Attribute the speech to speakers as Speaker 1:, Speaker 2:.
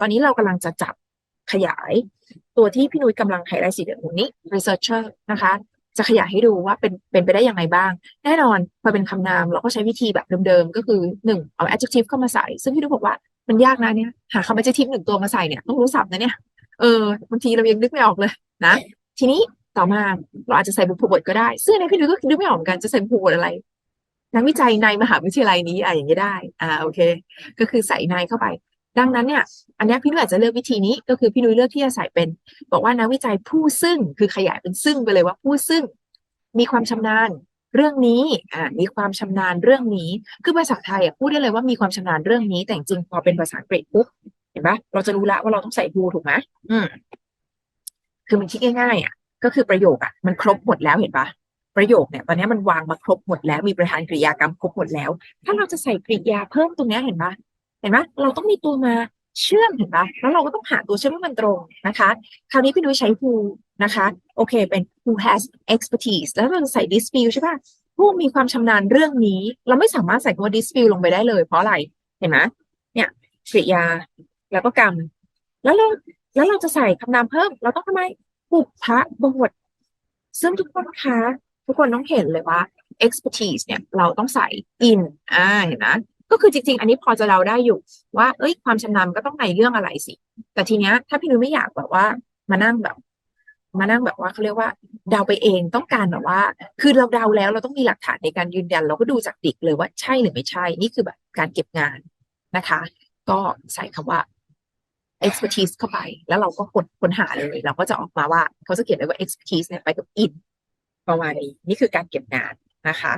Speaker 1: ตอนนี้เรากำลังจะจับขยาย ตัวที่พี่นุ้ยกำลังไฮไลท์สีเหลืองนี้ researcher นะคะ จะขยายให้ดูว่าเป็นเป็นไปได้ยังไงบ้าง แน่นอนพอเป็นคำนามเราก็ใช้วิธีแบบเดิมๆ ก็คือหนึ่งเอา adjective เข้ามาใส่ ซึ่งพี่นุ้ยบอกว่ามันยากนะเนี่ยหาคำ adjective หนึ่งตัวมาใส่เนี่ยต้องรู้ศัพท์นะเนี่ยเออบางทีเรายังนึกไม่ออกเลยนะ ทีนี้ต่อมาเราอาจจะใส่บุพบทก็ได้ ซึ่งในพี่นุ้ยก็นึกไม่ออกเหมือนกันจะใส่บุพบทอะไรนักวิจัยในมหาวิทยาลัยนี้อะอย่างนี้ได้ อ่าโอเค ก็คือใส่ในเข้าไป ดังนั้นเนี่ยอันนี้พี่นุ้ยอาจจะเลือกวิธีนี้ก็คือพี่นุ้ยเลือกที่จะใส่เป็น บอกว่านักวิจัยผู้ซึ่งคือขยายเป็นซึ่งไปเลยว่าผู้ซึ่งมีความชำนาญเรื่องนี้อ่ามีความชำนาญเรื่องนี้ คือภาษาไทยอะพูดได้เลยว่ามีความชำนาญเรื่องนี้ แต่จริงพอเป็นภาษาอังกฤษปุ๊บเห็นปะเราจะรู้ละว่าเราต้องใส่ who ถูกไหมอืมคือมันคิดง่ายๆอะก็คือประโยคอะมันครบหมดแล้วเห็นปะประโยคเนี่ยตอนนี้มันวางมาครบหมดแล้วมีประธานกริยากรรมครบหมดแล้ว ถ้าเราจะใส่กริยาเพิ่มตรงนี้เห็นปะ ห็นปะเราต้องมีตัวมาเชื่อมเห็นปะแล้วเราก็ต้องหาตัวเชื่อมให้มันตรงนะคะ คราวนี้พี่นุ้ยใช้ who นะคะ โอเคเป็น who has expertise แล้วเราใส่ dispute ใช่ปะผู้มีความชำนาญเรื่องนี้ เราไม่สามารถใส่คำว่า dispute ลงไปได้เลย เพราะอะไร เห็นไหมเนี่ยกริยา แล้วก็กรรม แล้วเราแล้วเราจะใส่คำนามเพิ่ม เราต้องทำไมบุพบทซึ่งทุกคนคะทุกคนต้องเห็นเลยว่า expertise เนี่ย เราต้องใส่ in อ่าเห็นไหม ก็คือจริง ๆ อันนี้พอจะเราได้อยู่ ว่าเอ้ยความชำนาญก็ต้องในเรื่องอะไรสิ แต่ทีเนี้ยถ้าพี่นุ้ยไม่อยากแบบว่ามานั่งแบบ มานั่งแบบว่าเขาเรียกว่าเดาไปเองต้องการแบบว่า คือเราเดาแล้วเราต้องมีหลักฐานในการยืนยัน เราก็ดูจากดิกเลยว่าใช่หรือไม่ใช่ นี่คือแบบการเก็บงานนะคะ ก็ใส่คำว่า expertise เข้าไป แล้วเราก็ค้นค้นหาเลย เราก็จะออกมาว่า เขาจะเขียนไว้ว่า expertise เนี่ยไปกับ in ประมาณนี้นี่คือการเก็บงานนะคะ